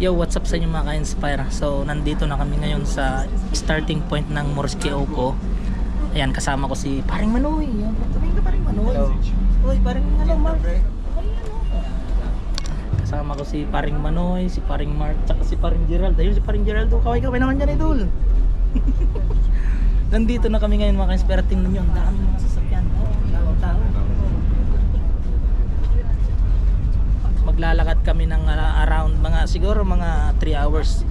Yo, what's up sa inyo mga ka-inspire? So, nandito na kami ngayon sa starting point ng Morski Oko. Ayan, kasama ko si Paring Manoy. Ayan, Tumingin ka Paring Manoy. Uy, Paring Hello, Mark. Kasama ko si Paring Manoy, si Paring Mark, tsaka si Paring Gerald. Ayun si Paring Gerald, oh, kaway-kaway naman dyan, idol. Nandito na kami ngayon mga ka-inspire. Tingnan nyo, ang dami mga sasakyan. Oh, ang tao. maglalakad kami ng uh, around mga siguro mga 3 hours.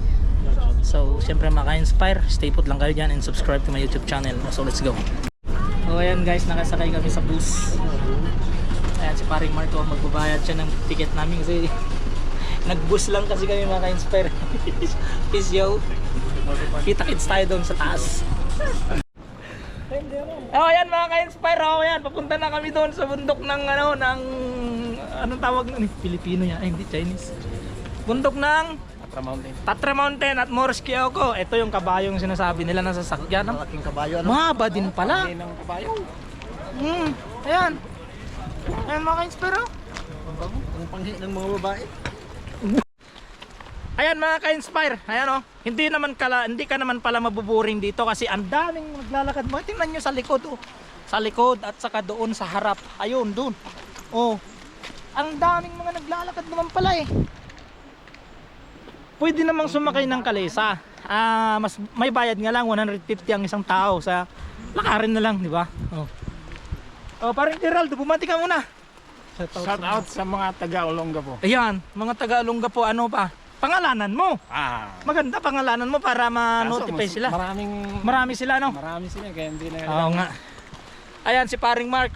So syempre maka-inspire. Stay put lang kayo dyan and subscribe to my youtube channel. So let's go. So ayan guys nakasakay kami sa bus. Ayan si paring Marco magbabayad siya ng ticket namin kasi nag-bus lang kasi kami maka-inspire. Peace yo. Kita kits tayo doon sa taas. Oh, ayan mga ka-inspire. Oh, ayan, papunta na kami doon sa bundok ng ano, ng anong tawag nun? Filipino yan, ay hindi Chinese. Bundok ng Atra Mountain. Tatra Mountain at Morski Oko. Ito yung kabayong sinasabi nila na sasakyan. Ang Malaking kabayo ano? Mahaba din pala. Hindi ng kabayo. Hmm, ayan. Ayan mga ka-inspire. oh. Ang panghi ng mga babae. Ayan mga ka-inspire. Ayan oh. Hindi naman kala, hindi ka naman pala mabuburing dito kasi ang daming maglalakad mo. Tingnan nyo sa likod oh. Sa likod at saka doon sa harap. Ayun, doon. Oh. Ang daming mga naglalakad naman pala eh. Pwede namang sumakay ng kalesa. Ah, mas may bayad nga lang 150 ang isang tao sa lakarin na lang, di ba? Oh. Oh, parang Gerald, bumati ka muna. Shout out sa mga taga Olongapo. Ayan, mga taga-alungga po, ano pa? Pangalanan mo. Ah. Maganda pangalanan mo para ma-notify Kaso, sila. Maraming Marami sila no? marami sila kaya hindi na Oo nga. Ayan si Paring Mark.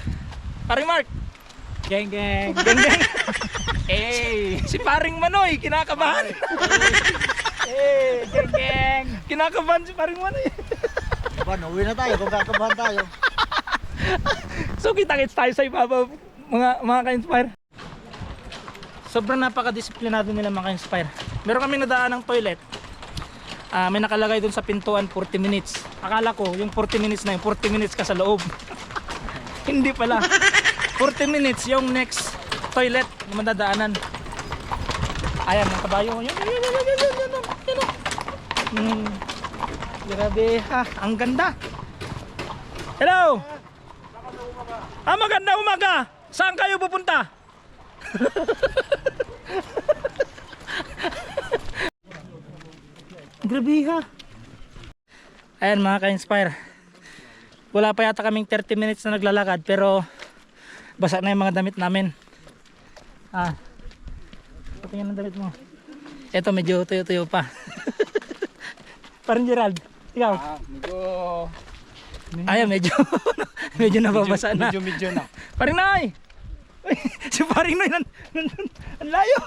Paring Mark. Geng geng. Geng geng. Hey. si Paring Manoy, kinakabahan. Hey, geng geng. kinakabahan si Paring Manoy. Ba, uwi na tayo kung kakabahan tayo. so kita-kits tayo sa ibabaw mga mga ka-inspire. Sobrang napaka-disiplinado nila mga ka-inspire. Meron kami nadaan ng toilet. Ah, may nakalagay doon sa pintuan 40 minutes. Akala ko yung 40 minutes na yung 40 minutes ka sa loob. Hindi pala. 40 minutes yung next toilet na madadaanan. Ayan, ang kabayo. Yun, yun, yun, yun, yun, yun, yun. Hmm. Grabe ha, ang ganda. Hello! Ah, maganda umaga! Saan kayo pupunta? Grabe ha. Ayan mga ka-inspire. Wala pa yata kaming 30 minutes na naglalakad pero basa na yung mga damit namin. Ah. Patingin ang damit mo. Ito medyo tuyo-tuyo pa. Parang Gerald. Ikaw. Ah, medyo Ayan medyo medyo nababasa na. Medyo medyo na. Paring Noy! Uy, si Paring Noy, nan, nan, nan, ang layo!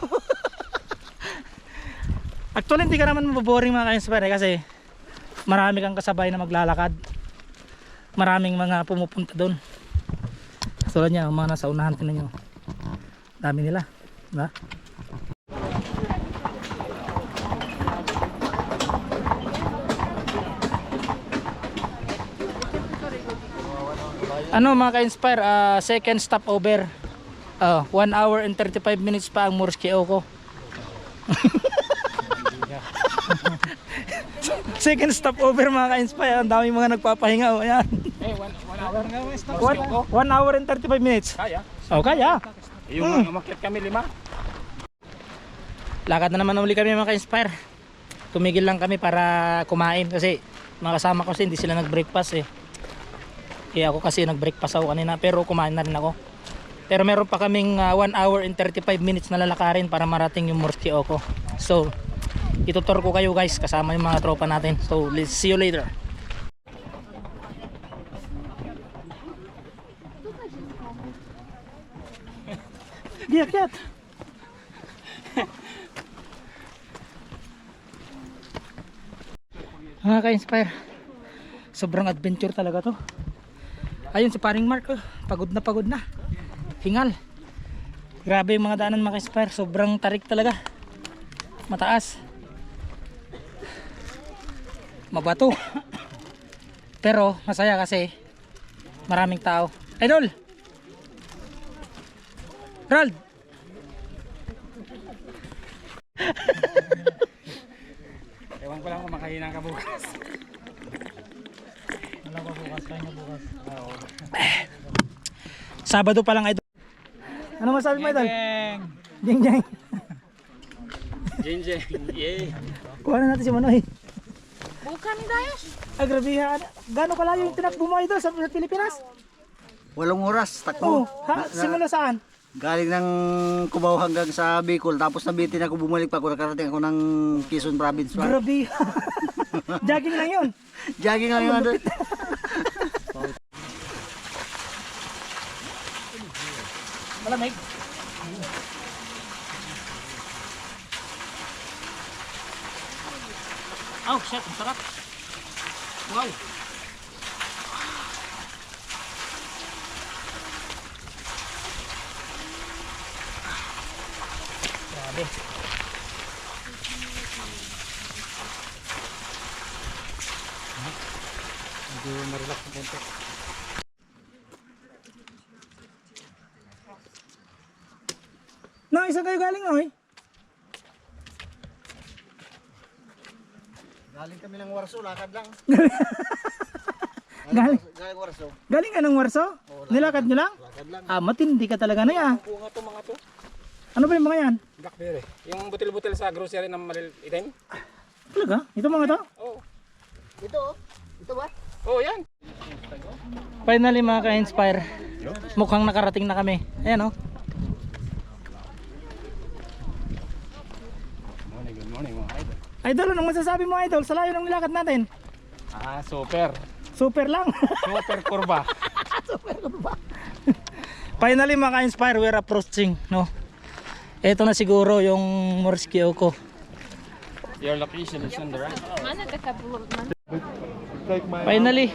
Actually, hindi ka naman maboboring mga ka-inspire eh, kasi marami kang kasabay na maglalakad. Maraming mga pumupunta doon. Tulad niya, ang mga nasa unahan, tinan nyo. Dami nila. Diba? Ano mga ka-inspire, ah, second stop over. Oh, 1 hour and 35 minutes pa ang Morski Oko. second stop over mga ka-inspire. Ang dami mga nagpapahinga. Oh, ayan. Eh, one, one. 1 hour and 35 minutes. Kaya. Oh, kaya. Yung mga umakyat kami lima. Lakad na naman uli kami mga ka-inspire. Tumigil lang kami para kumain kasi mga kasama ko kasi hindi sila nag-breakfast eh. Kaya ako kasi nag-breakfast ako kanina pero kumain na rin ako. Pero meron pa kaming 1 hour and 35 minutes na lalakarin para marating yung Morski Oko. So, itutur ko kayo guys kasama yung mga tropa natin. So, let's see you later. Giyak, giyak. Mga ka-inspire. Sobrang adventure talaga to. Ayun si paring Mark, oh. pagod na pagod na. Hingal. Grabe yung mga daanan mga ka-inspire. Sobrang tarik talaga. Mataas. Mabato. Pero masaya kasi maraming tao. Idol! Gerald! Kahinang ka bukas. Wala pa bukas, kaya na bukas. Sabado pa lang idol. Ano masabi mo idol? Geng! Jeng jeng. Jeng jeng! Yay! Kuha na natin si Manoy. Bukan guys. Ay grabe ha. Gano'ng kalayo yung tinakbo mo idol sa Pilipinas? Walong oras, Oo. takbo. Ha? Simula saan? Galing ng Cubao hanggang sa Bicol, tapos nabitin ako, bumalik pa ako, nakarating ako ng Quezon Province. pa. Grabe. Jogging lang yun. Jogging lang yun. Malamig. Oh shit, sarap. Wow. Grabe. Medyo marelax na konti. No, isa kayo galing oy. Galing kami ng Warso, lakad lang. Galing, Galing Warso, galing ka ng Warso? Nilakad nyo lang? lakad lang. Ah, matindi ka talaga na ya. Bunga to mga to. Ano ba yung mga yan? Blackberry. Yung butil-butil sa grocery ng malil itim? Talaga? Ito mga to? Oo. Ito, oh. ito ba? Oh, yan. Finally mga ka-inspire. Mukhang nakarating na kami. Ayan oh. Morning, good morning mga idol. Idol, anong masasabi mo idol sa layo ng nilakad natin? Ah, super. Super lang. Super kurba. Finally mga ka-inspire, we're approaching. No? Ito na siguro yung Morski Oko. Your location is on the right. Finally,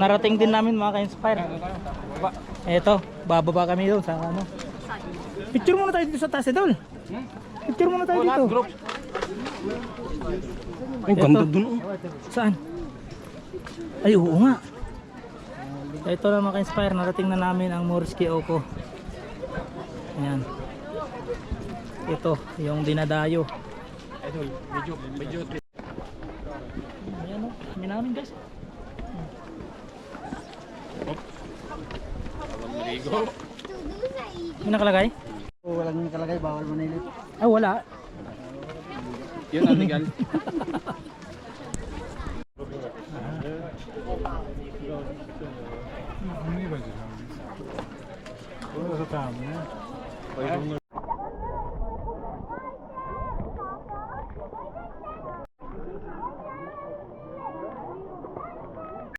narating din namin mga ka-inspire. Ito, bababa kami doon sa ano. Picture muna tayo dito sa taas, idol. Picture muna tayo dito. Group. Ang ganda dun Saan? Ay, oo nga. Ito na mga ka-inspire, narating na namin ang Morski Oko. Ayan. Ito, yung dinadayo. Idol, medyo, medyo Ayan o, kami namin guys. Marigo. May nakalagay? Oh, walang nakalagay, bawal manilip. Ah, wala. Yun ang legal.